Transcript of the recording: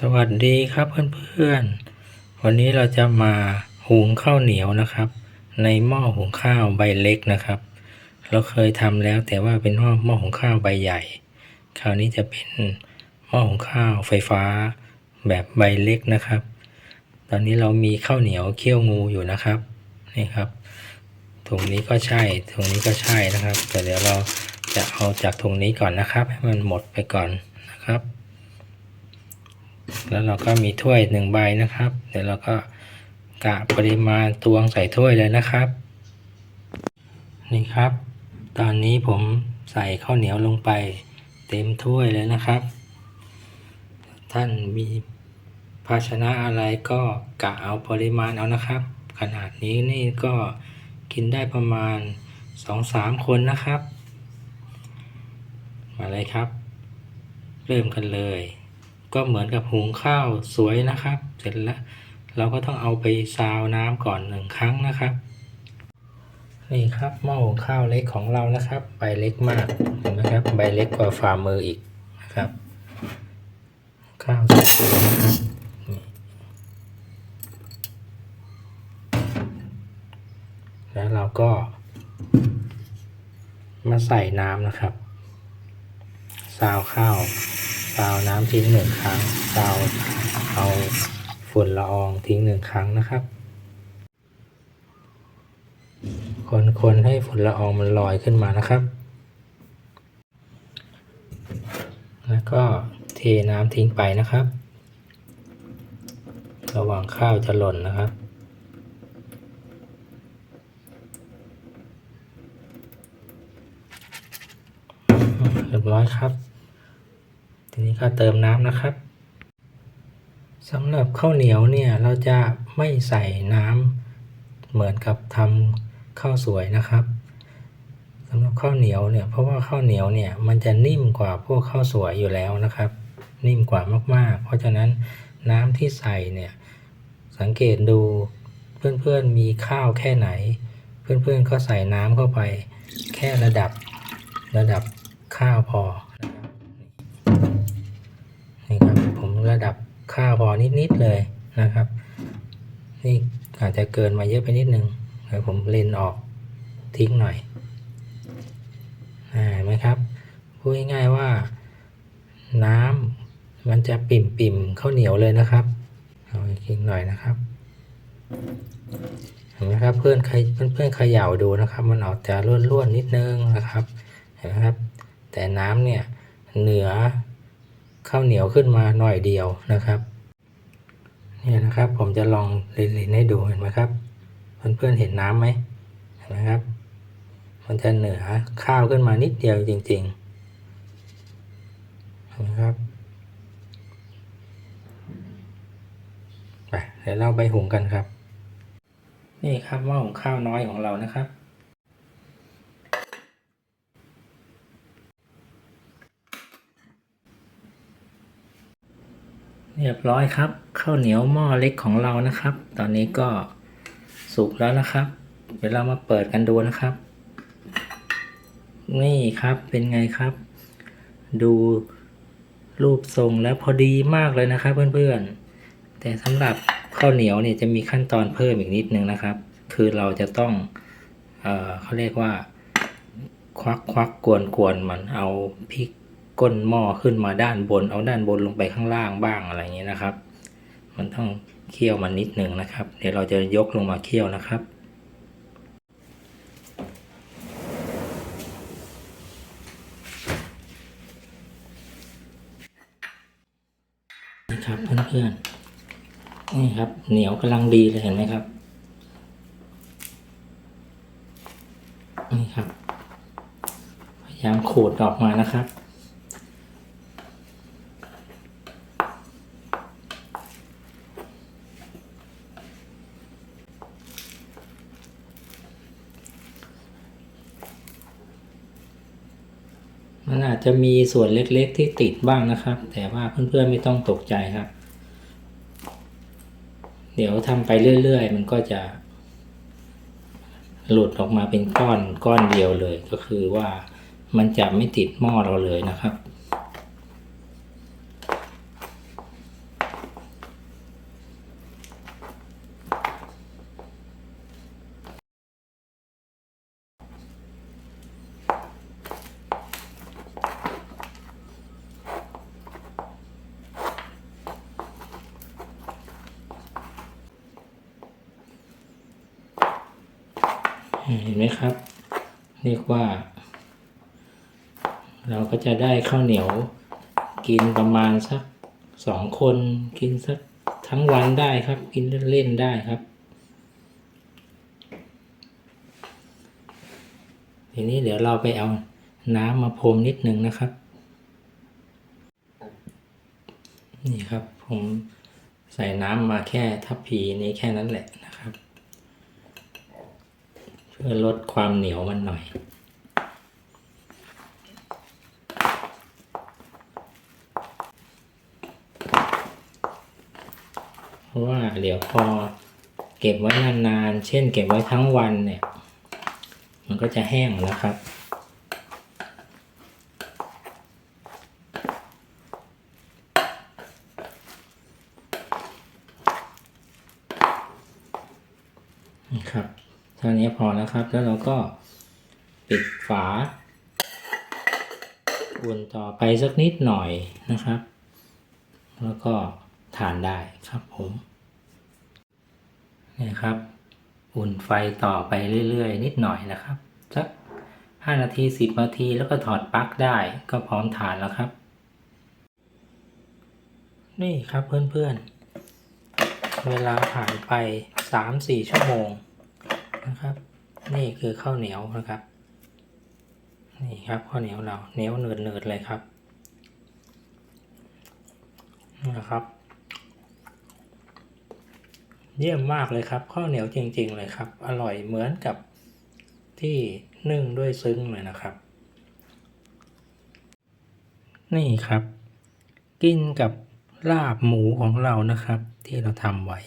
สวัสดีครับเพื่อนๆ วันนี้เราจะมาหุงข้าวเหนียวนะครับ ในหม้อหุงข้าวใบเล็กนะครับ เราเคยทำแล้วแต่ว่าเป็นหม้อหม้อหุงข้าวใบใหญ่ คราวนี้จะเป็นหม้อหุงข้าวไฟฟ้าแบบใบเล็กนะครับ ตอนนี้เรามีข้าวเหนียวเคี่ยวงูอยู่นะครับนี่ครับถุงนี้ก็ใช่ถุงนี้ก็ใช่นะครับ แต่เดี๋ยวเราจะเอาจากถุงนี้ก่อนนะครับ ให้มันหมดไปก่อนนะครับ แล้วเราก็มีถ้วยหนึ่งใบนะครับ เดี๋ยวเราก็กะปริมาณตวงใส่ถ้วยเลยนะครับ นี่ครับ ตอนนี้ผมใส่ข้าวเหนียวลงไปเต็มถ้วยเลยนะครับ ท่านมีภาชนะอะไรก็กะเอาปริมาณเอานะครับ ขนาดนี้นี่ก็กินได้ประมาณสองสามคนนะครับ มาเลยครับ เริ่มกันเลย ก็เหมือนกับหุงข้าวสวยนะครับ เสร็จแล้วเราก็ต้องเอาไปซาวน้ำก่อนหนึ่งครั้งนะครับ นี่ครับหม้อหุงข้าวเล็กของเรานะครับ ใบเล็กมากเห็นไหมครับ ใบเล็กกว่าฝ่ามืออีกนะครับ ข้าวสวยนะครับแล้วเราก็ มาใส่น้ำนะครับ ซาวข้าว ซาวน้ำทิ้งหนึ่งครั้งซาวเอาฝุ่นละอองทิ้งหนึ่งครั้งนะครับ คนคนให้ฝุ่นละอองมันลอยขึ้นมานะครับ แล้วก็เทน้ำทิ้งไปนะครับ ระวังข้าวจะหล่นนะครับเรียบร้อยครับ็เติมน้ำนะครับสำหรับข้าวเหนียวเนี่ยเราจะไม่ใส่น้ำเหมือนกับทำข้าวสวยนะครับสำหรับข้าวเหนียวเนี่ยเพราะว่าข้าวเหนียวเนี่ยมันจะนิ่มกว่าพวกข้าวสวยอยู่แล้วนะครับ นิ่มกว่ามากๆ เพราะฉะนั้นน้ำที่ใส่เนี่ยสังเกตดูเพื่อนๆมีข้าวแค่ไหน เพื่อนๆก็ใส่น้ำเข้าไป แค่ระดับระดับข้าวพอ ระดับข้าพอนิดๆเลยนะครับ นี่อาจจะเกินมาเยอะไปนิดนึงเดี๋ยวผมเลนออกทิ้งหน่อยเห็นไหมครับพูดง่ายๆว่าน้ำมันจะปิ่มปิ่มๆข้าวเหนียวเลยนะครับเอาทิ้งหน่อยนะครับเห็นไหมครับเพื่อนใครเพื่อนเพื่อนๆเขย่าดูนะครับ มันออกจะร่วนๆนิดนึงนะครับเห็นไหมครับ แต่น้ำเนี่ยเหนือ ข้าวเหนียวขึ้นมาหน่อยเดียวนะครับเนี่ยนะครับผมจะลองเล่นๆให้ดูเห็นไหมครับ เพื่อนๆเห็นน้ำไหมเห็นไหมครับ มันจะเหนือข้าวขึ้นมานิดเดียวจริงๆเห็นไหมครับไปเดี๋ยวเราไปหุงกันครับ นี่ครับหม้อหุงข้าวน้อยของเรานะครับ เรียบร้อยครับข้าวเหนียวหม้อเล็กของเรานะครับ ตอนนี้ก็สุกแล้วนะครับ เดี๋ยวเรามาเปิดกันดูนะครับ นี่ครับเป็นไงครับ ดูรูปทรงแล้วพอดีมากเลยนะครับ เพื่อนๆ แต่สำหรับข้าวเหนียวเนี่ยจะมีขั้นตอนเพิ่มอีกนิดนึงนะครับ คือเราจะต้องเออเขาเรียกว่า ควักควักกวนกวนมันเอาพริก ก้นหม้อขึ้นมาด้านบน เอาด้านบนลงไปข้างล่างบ้างอะไรอย่างนี้นะครับ มันต้องเคี่ยวมันนิดหนึ่งนะครับ เดี๋ยวเราจะยกลงมาเคี่ยวนะครับนี่ครับเพื่อนๆนี่ครับ เหนียวกำลังดีเลยเห็นไหมครับนี่ครับ พยายามขูดออกมานะครับ มันอาจจะมีส่วนเล็กๆที่ติดบ้างนะครับ แต่ว่าเพื่อนๆไม่ต้องตกใจครับ เดี๋ยวทำไปเรื่อยๆ มันก็จะ หลุดออกมาเป็นก้อนก้อนเดียวเลย ก็คือว่ามันจะไม่ติดหม้อเราเลยนะครับ เห็นไหมครับ เรียกว่า เราก็จะได้ข้าวเหนียว กินประมาณสักสองคนกินสักทั้งวันได้ครับ กินเล่นๆได้ครับ ทีนี้เดี๋ยวเราไปเอาน้ำมาพรมนิดนึงนะครับ นี่ครับผมใส่น้ำมาแค่ทัพพีนี้แค่นั้นแหละ พื่อลดความเหนียวมันหน่อย เพราะว่าเดี๋ยวพอเก็บไว้นานๆ เช่นเก็บไว้ทั้งวันเนี่ย มันก็จะแห้งนะครับนะครับ ท่านี้พอแล้วครับ แล้วเราก็ปิดฝาอุ่นต่อไปสักนิดหน่อยนะครับ แล้วก็ทานได้ครับผมนี่ครับ อุ่นไฟต่อไปเรื่อยๆ นิดหน่อยนะครับสัก5นาที 10 นาทีแล้วก็ถอดปลั๊กได้ก็พร้อมทานแล้วครับ นี่ครับเพื่อนๆ เวลาผ่านไป 3-4 ชั่วโมง นะครับ นี่คือข้าวเหนียวนะครับ นี่ครับข้าวเหนียวเราเหนียวเนืดเนืดๆเลยครับนี่นะครับ เยี่ยมมากเลยครับ ข้าวเหนียวจริง ๆ เลยครับ อร่อยเหมือนกับที่นึ่งด้วยซึ้งเลยนะครับ นี่ครับ กินกับลาบหมูของเรานะครับ ที่เราทำไว้